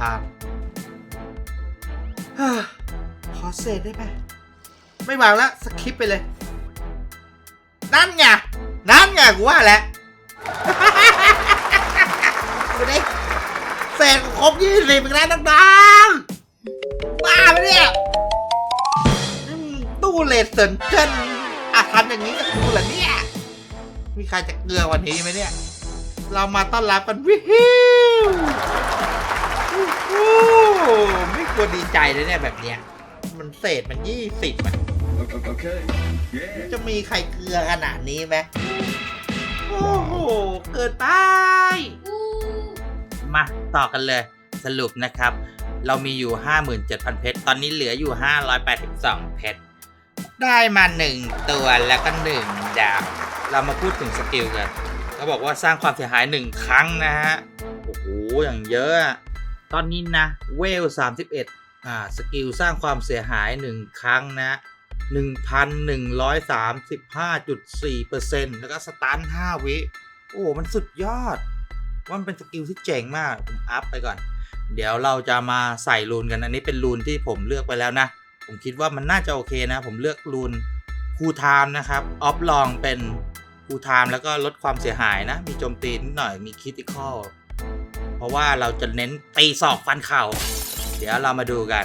ผ่านเฮ้อขอเศษได้ไหมไม่วางแล้วสคิปไปเลย นั่นไง นั่นไงกูว่าแหละดูดิเศษครบยี่สิบอีกแล้วดังๆบ้าไปะเนี่ยอืมตู้เลดเซนเจนอะทำอย่างนี้กับกูเหรอเนี่ย มีใครจะเกลือวันนี้ไหมเนี่ย เรามาต้อนรับกันวิววู้ฮู้ ไม่ควรดีใจเลยเนี่ยแบบเนี้ย มันเศษมันยี่สิบอะจะมีใครเกลือขนาดนี้ไหมโอ้โห เกินไป มาต่อกันเลย สรุปนะครับ เรามีอยู่ 57,000 เพชร ตอนนี้เหลืออยู่ 582 เพชร ได้มา 1 ตัวแล้วก็ 1 ดาว เรามาพูดถึงสกิลกันเขาบอกว่าสร้างความเสียหาย 1 ครั้งนะฮะ โอ้โห อย่างเยอะ ตอนนี้นะเวล31อ่าสกิลสร้างความเสียหาย 1 ครั้งนะ 1,135.4%แล้วก็สตัน5 วิ โอ้มันสุดยอดว่ามันเป็นสกิลที่เจ๋งมาก ผมอัพไปก่อน เดี๋ยวเราจะมาใส่รูนกัน อันนี้เป็นรูนที่ผมเลือกไปแล้วนะ ผมคิดว่ามันน่าจะโอเคนะ ผมเลือกรูนคูไทม์นะครับออฟลองเป็นคูไทม์แล้วก็ลดความเสียหายนะ มีโจมตีนิดหน่อยมีคิติคอล เพราะว่าเราจะเน้นตีศอกฟันเข่า เดี๋ยวเรามาดูกัน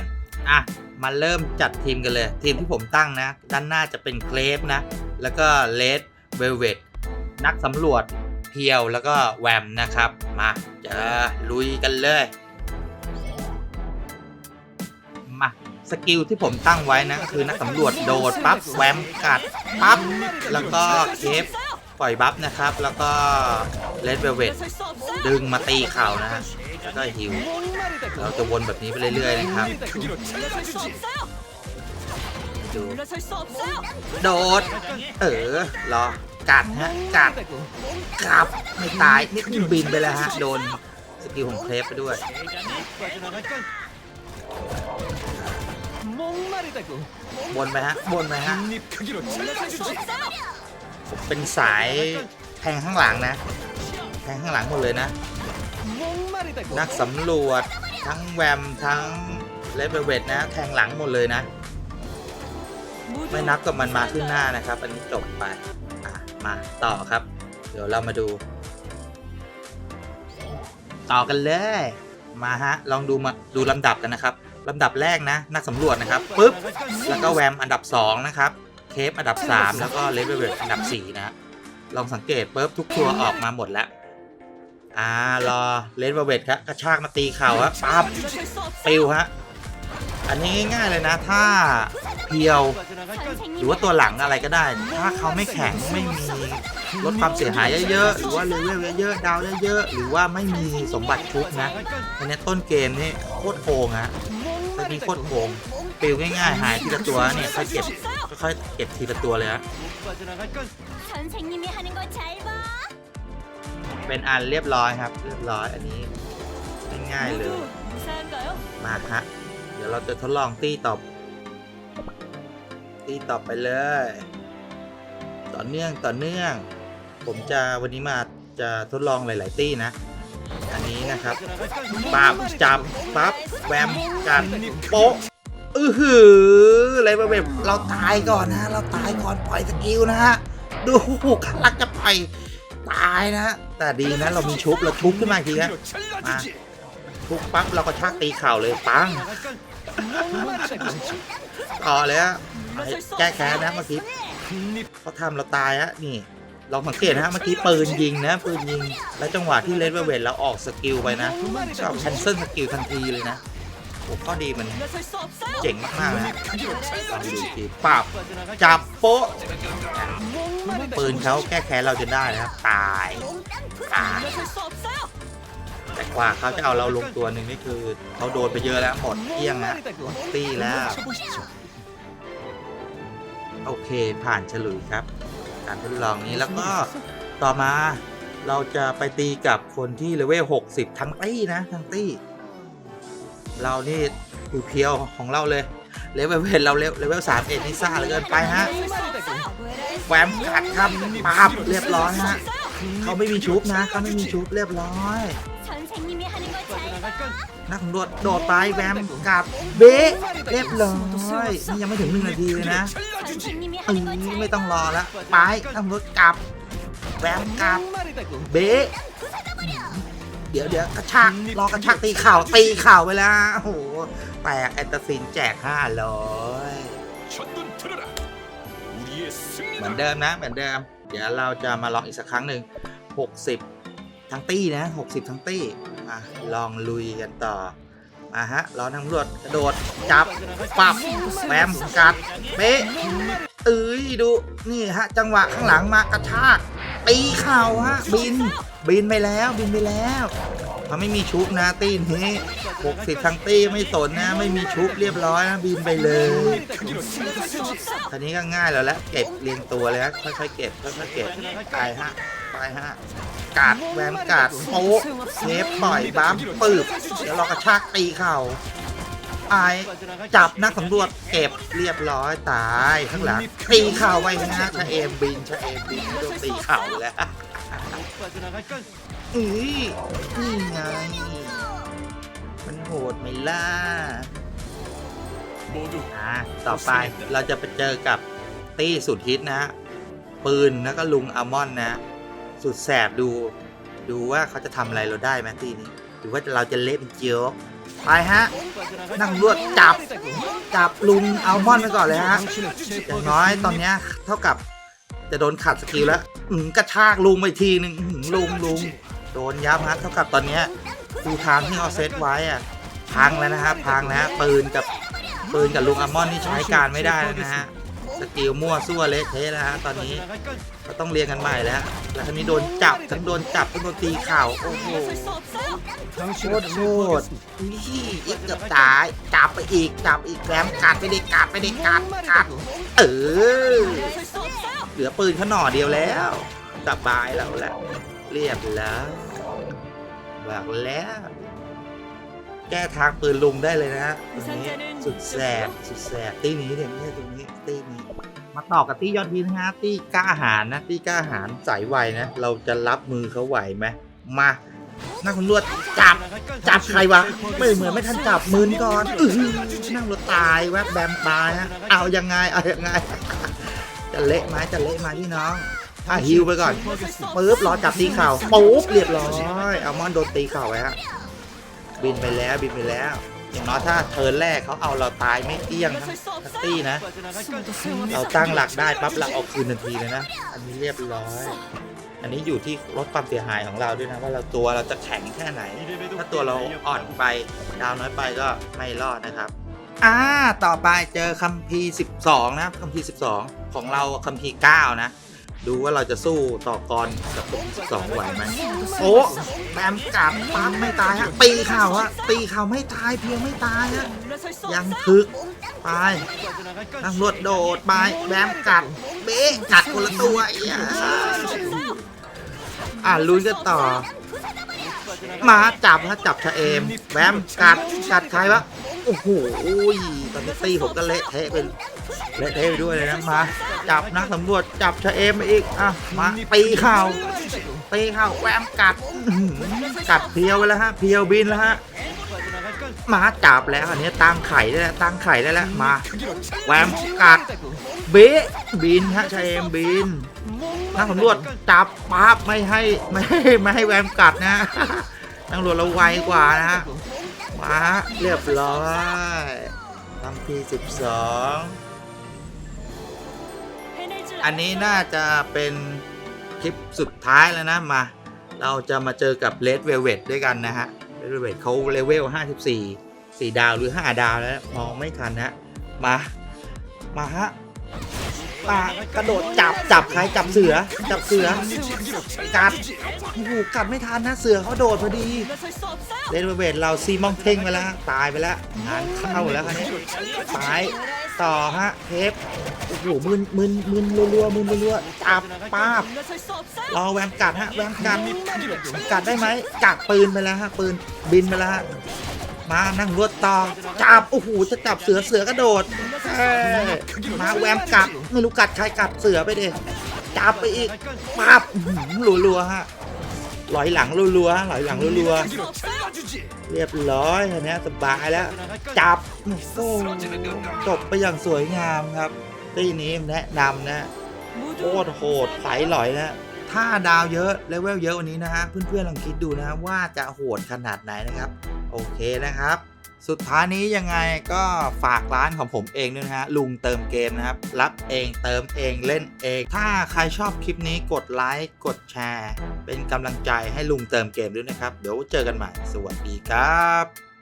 อะ มาเริ่มจัดทีมกันเลย ทีมที่ผมตั้งนะ ด้านหน้าจะเป็นเคลฟนะ แล้วก็เลดเวลเวตนักสำรวจเพียวแล้วก็แวมนะครับ มาจะลุยกันเลย มาสกิลที่ผมตั้งไว้นะก็คือนักสำรวจโดดปั๊บแวมกัดปั๊บแล้วก็เคฟ ปล่อยบัฟนะครับ แล้วก็เลดเวลเวตดึงมาตีเข่านะฮะแล้วก็ฮิวเราจะวนแบบนี้ไปเรื่อยๆนะครับดูโดด เออรอกัดฮะกัดกับไม่ตายนี่คือบินไปแล้วฮะโดนสกิลของเคลฟไปด้วยวนไปฮะวนไปฮะ ผมเป็นสายแทงข้างหลังนะ แทงข้างหลังหมดเลยนะ นักสำรวจทั้งแวมทั้งเลเวเวตนะ แทงหลังหมดเลยนะ ไม่นับกับมันมาขึ้นหน้านะครับ อันนี้จบไปอะมาต่อครับ เดี๋ยวเรามาดู ต่อกันเลย มาฮะ ลองดูมาดูลำดับกันนะครับลำดับแรกนะ นักสำรวจนะครับปุ๊บแล้วก็แวมอันดับ 2 นะครับ เคปอันดับ 3 แล้วก็เลเวลอันดับ 4 นะ ลองสังเกตปุ๊บทุกตัวออกมาหมดแล้ว อ่ารอเลนเวลเวทครับกระชากมาตีเข่าฮะปั๊บปิวฮะอันนี้ง่ายๆเลยนะ ถ้าเพียว หรือว่าตัวหลังอะไรก็ได้ ถ้าเขาไม่แข็งไม่มีลดความเสียหายเยอะๆหรือว่าเลเวลเยอะๆดาวเยอะๆหรือว่าไม่มีสมบัติชุบนะอันนี้ต้นเกมนี่โคตรโกงฮะตอนนี้โคตรโกงปิวง่ายๆ หายทีละตัวเนี่ยค่อยเก็บ ค่อยๆเก็บทีละตัวเลยฮะเป็นอันเรียบร้อยครับ เรียบร้อยอันนี้ง่ายๆเลยมาฮะเดี๋ยวเราจะทดลองตีต่อตีต่อไปเลย ต่อเนื่องต่อเนื่อง ผมจะวันนี้มาจะทดลองหลาย ๆ ตีนะ อันนี้นะครับปับจับปั๊บแวมกันโป๊ะ อือหืออะไรมาแบบเราตายก่อนนะ เราตายก่อนปล่อยสกิลนะฮะ ดูกำลังจะปล่อยตายนะ แต่ดีนะเรามีชุบเราชุบขึ้นมาอีกทีฮะทุกปั๊บเราก็ชักตีเข่าเลยปังต่อเลยฮะแก้แค้นนะเมื่อกี้เขาทำเราตายฮะนี่ลองสังเกตนะฮะเมื่อกี้ปืนยิงนะปืนยิง แล้วจังหวะที่เลดเวทเราออกสกิลไปนะก็แคนเซิลสกิลทันทีเลยนะ โอ้ข้อดีมันเจ๋งมากๆนะลอดูทีปรับจับโป๊ะปืนเขาแก้แค้นเราจะได้นะครับตายตายแต่กว่าเขาจะเอาเราลงตัวหนึ่งนี่คือเขาโดนไปเยอะแล้วหมดเกี้ยงแล้วตีแล้ว โอเคผ่านฉลุยครับการทดลองนี้แล้วก็ต่อมาเราจะไปตีกับคนที่เลเวล 60 ทั้งตี้นะทั้งตี้ เรานี่ผิวเพียวของเราเลยเลเวลเวทเราเลเวลสามเอ็ดนี่ซ่าเหลือเกินไปฮะแหวมขัดคำปาบเรียบร้อยฮะเขาไม่มีชุบนะเขาไม่มีชุบเรียบร้อยนักขอโดดโดดตายแวมกับเบะเรียบร้อยนี่ยังไม่ถึงหนึ่งนาทีเลยนะอืไม่ต้องรอแล้วไปนักขอโดดกลับแหวมกับเบะ เดี๋ยวเดี๋ยวกระชากรอกระชากตีเข่าตีเข่าไปแล้วโอ้โหแตกแอนตาซินแจกห้าร้อยเหมือนเดิมนะเหมือนเดิม เดี๋ยวเราจะมาลองอีกสักครั้งหนึ่ง60 ทั้งตี้นะ 60 ทั้งตี้อ่ลองลุยกันต่อมาฮะรอตำรวจกระโดดจับปับแหวมกัดเป๊ะเอ้ยดูนี่ฮะจังหวะข้างหลังมากระชาก ตีเข่าฮะบินบินไปแล้วบินไปแล้วมันไม่มีชุบนะตีนี้60ทั้งตี้ไม่สนนะ ไม่มีชุบเรียบร้อยนะบินไปเลยทีนี้ก็ง่ายแล้วแหละเก็บเรียงตัวเลยฮะค่อยๆเก็บค่อยๆเก็บไปฮะไปฮะกัดแหวมกัดโป๊ะเทปปล่อยบัมปืบเดี๋ยวเรากระชากตีเข่า ไอจับนักสำรวจเก็บเรียบร้อยตายข้างหลังตีเข่าไว้นะฮะชะเอมบินชะเอมบินไม่ต้องตีเข่าแล้วอือนี่ไง มันโหดไหมล่ะอ่าต่อไปเราจะไปเจอกับตี้สุดฮิตนะฮะปืนแล้วก็ลุงอัลมอนนะ สุดแสบดู ดูว่าเขาจะทำอะไรเราได้ไหมตี้นี้หรือว่าเราจะเละเป็นเจียวไปฮะ นั่งรวดจับจับลุงอัลมอนด์ไปก่อนเลยฮะอย่างน้อยตอนเนี้ยเท่ากับจะโดนขัดสกิลแล้วอื้อหือกระชากลุงไปทีหนึ่งอื้อหือลุงลุงโดนยับฮะเท่ากับตอนเนี้ยดูทางที่เขาเซตไว้อะพังแล้วนะครับพังนะฮะปืนกับปืนกับลุงอัลมอนด์นี่ใช้การไม่ได้แล้วนะฮะ สกิลมั่วซั่วเละเทะแล้วฮะตอนนี้ก็ต้องเรียนกันใหม่แล้วแล้วทั้นี้โดนจับทั้งโดนจับทั้งโดนตีเข่าโอ้โหโคตรโหดนี่อีกเกือบตายจับไปอีกจับอีกแกรมกัดไปเดิกัดไปเดิกัดกัดเออเหลือปืนขนอเดียวแล้วสบายแล้วแหละเรียบแล้วบอกแล้ว แก้ทางปืนลุงได้เลยนะฮะตรงนี้สุดแสบสุดแสบตีนี้เดี๋ยวนี้ตรงนี้ตีนี้ มาต่อกับตียอดดีนะฮะตีกล้าหารนะตีกล้าหารใส่ไวนะ เราจะรับมือเขาไหวไหมมานั่งคุณลวดจับจับใครวะ ไม่เหมือนไม่ทันจับมือนี่ก่อนออนั่งรถตายแวบแบมตายฮะเอายังไงเอายังไง จะเละไหมจะเละไหมพี่น้องถ้าฮิวไปก่อนปึ๊บรอจับตีเข่าปุ๊บเรียบร้อยเอามอนโดนตีเข่าไว้ฮะ บินไปแล้วบินไปแล้ว อย่างน้อยถ้าเทิร์นแรกเขาเอาเราตายไม่เกลี้ยงทั้งทั้งตี้นะ เราตั้งหลักได้ปั๊บเราเอาคืนทันทีเลยนะ อันนี้เรียบร้อย อันนี้อยู่ที่ลดความเสียหายของเราด้วยนะว่าเราตัวเราจะแข็งแค่ไหน ถ้าตัวเราอ่อนไปดาวน้อยไปก็ไม่รอดนะครับอ่าต่อไปเจอคัมภีร์12 นะครับคัมภีร์12 ของเราคัมภีร์9นะ ดูว่าเราจะสู้ต่อกรกับสองไหวไหมโอ้แปมกลับปั๊มไม่ตายฮะตีเข่าฮะตีเข่าไม่ตายเพียงไม่ตายฮะยังพึกไปตำรวจโดดไปแบมกัดเบ๊กัดคนละตัวอะอ่าลุยกันต่อ มาจับฮะจับชะเอมแบมกัดกัดใครวะโอ้โหตอนนี้ตีผมก็เละเทะเป็น เละเทะไปด้วยเลยนะมา จับนักสำรวจจับชะเอมมาอีกอะมาตีเข่าตีเข่าแหวมกัดกัดเพียวไปแล้วฮะเพียวบินแล้วฮะมาจับแล้วอันนี้ตั้งไข่ได้แล้วตั้งไข่ได้แล้วมา แหวมกัดเบะบินฮะชะเอมบิน นักสำรวจจับปั๊บไม่ให้ไม่ให้ไม่ให้แวมกัดนะ นักสำรวจเราไวกว่านะมาเรียบร้อยตั้งที่สิบสอง อันนี้น่าจะเป็นคลิปสุดท้ายแล้วนะมา เราจะมาเจอกับเลดเวลเว t ด้วยกันนะฮะเลดเวลเว t เขาเลเวล 54 4 ดาวหรือ 5 ดาวแล้วมองไม่ทันนะมา มาฮะ ปากกระโดดจับจับใครจับเสือ จับเสือกัดโอ้โหกัดไม่ทันนะเสือเขาโดดพอดีเลนเวทเราซีมองเท่งไปแล้วตายไปแล้วงานเข้าแล้วคันนี้ตายต่อฮะเทปโอ้โหมึนมึนมึนรัวๆมึนรัวๆจับป้าบรอแวมกัดฮะแวมกัดกัดได้ไหมกัดปืนไปแล้วฮะปืนบินไปแล้ว มานั่งรวดต่อจับโอ้โหจะจับเสือเสือกระโดดมาแวมกัดไม่รู้กัดใครกัดเสือไปเด็จับไปอีกปับรัวๆฮะลอยหลังรัวๆลอยหลังรัวๆเรียบร้อยอันนี้สบายแล้ว จับโอ้จบไปอย่างสวยงามครับตีนี้แนะนำนะโคตรโหดไหลลอยนะถ้าดาวเยอะเลเวลเยอะวันนี้นะฮะเพื่อนๆลองคิดดูนะว่าจะโหดขนาดไหนนะครับ โอเคนะครับ สุดท้ายนี้ยังไงก็ฝากร้านของผมเองด้วยนะฮะลุงเติมเกมนะครับ รับเองเติมเองเล่นเอง ถ้าใครชอบคลิปนี้กดไลค์กดแชร์ เป็นกำลังใจให้ลุงเติมเกมด้วยนะครับ เดี๋ยวเจอกันใหม่ สวัสดีครับ